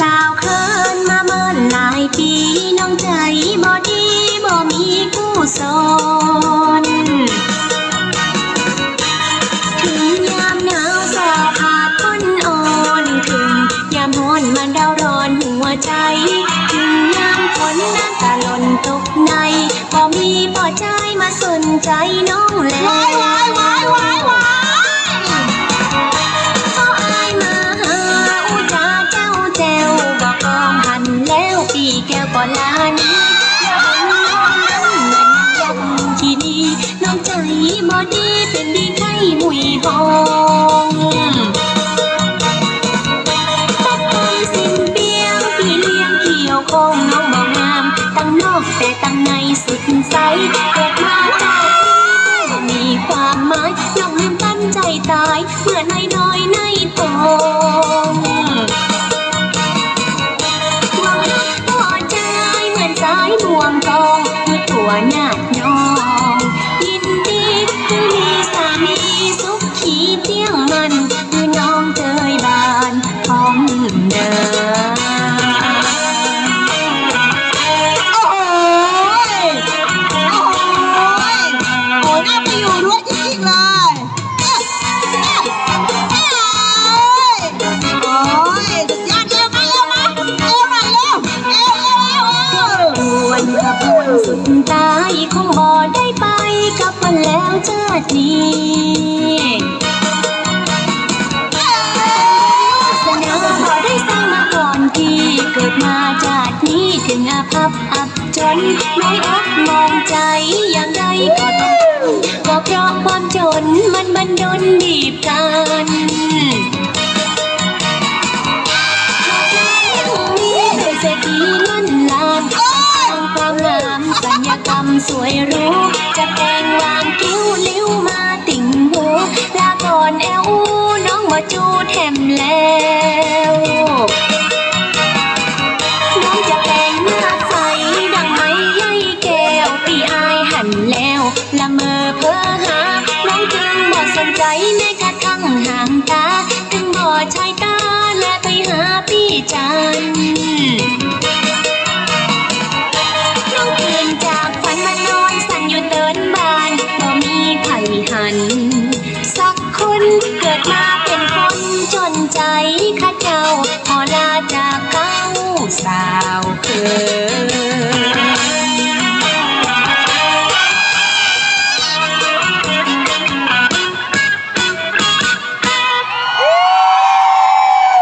สาวเคินมาเมินหลายปีน้องใจบ่ดีบ่มีกู้สนถึงยามหนาวสอขาดคนอ่อนถึงยามฮ้อนมันเราร้อนหัวใจ ถึงยามฝนน้ำตาหล่นตกในบ่มีพอใจมาสนใจน้องแล เกี่ยวคงน้องบ่งาม ตั้งนอกแต่ตั้งในสุดใสเกิดมาจากมีความหมายยอมลืมตั้นใจตายเมื่อในน้อยในตองหวังรักต่อใจเหมือนสายบ่วงทองคือตัวหน้าน้องยินดีคือมีสามีสุขขีเที่ยงมัน ตายคงบ่ได้ไปกับมันแล้วชาตินี้สนาบ่ได้สร้างมาก่อนพี่เกิดมาจากนี้ถึงอาภัพอับจนไม่อักมองใจอย่างใดก็ต้องก็เพราะความจนมันบันดลบีบกัน สวยรู้จะแต่งวางคิ้วลิ้วมาติ่งหูลาก่อนแอลน้องมาจูแถมแล้วน้องจะแต่งหน้าใสดังไม้ใยแก้วปีอายหันแล้วละเมอเพ้อหาน้องจึงบ่สนใจในกระทั่งห่างตาจึงบ่ชายตาและไปหาพี่จันทร์ กิดมาเป็นคนจนใจข้าเจ้า พอลาจากเก้าสาวเคย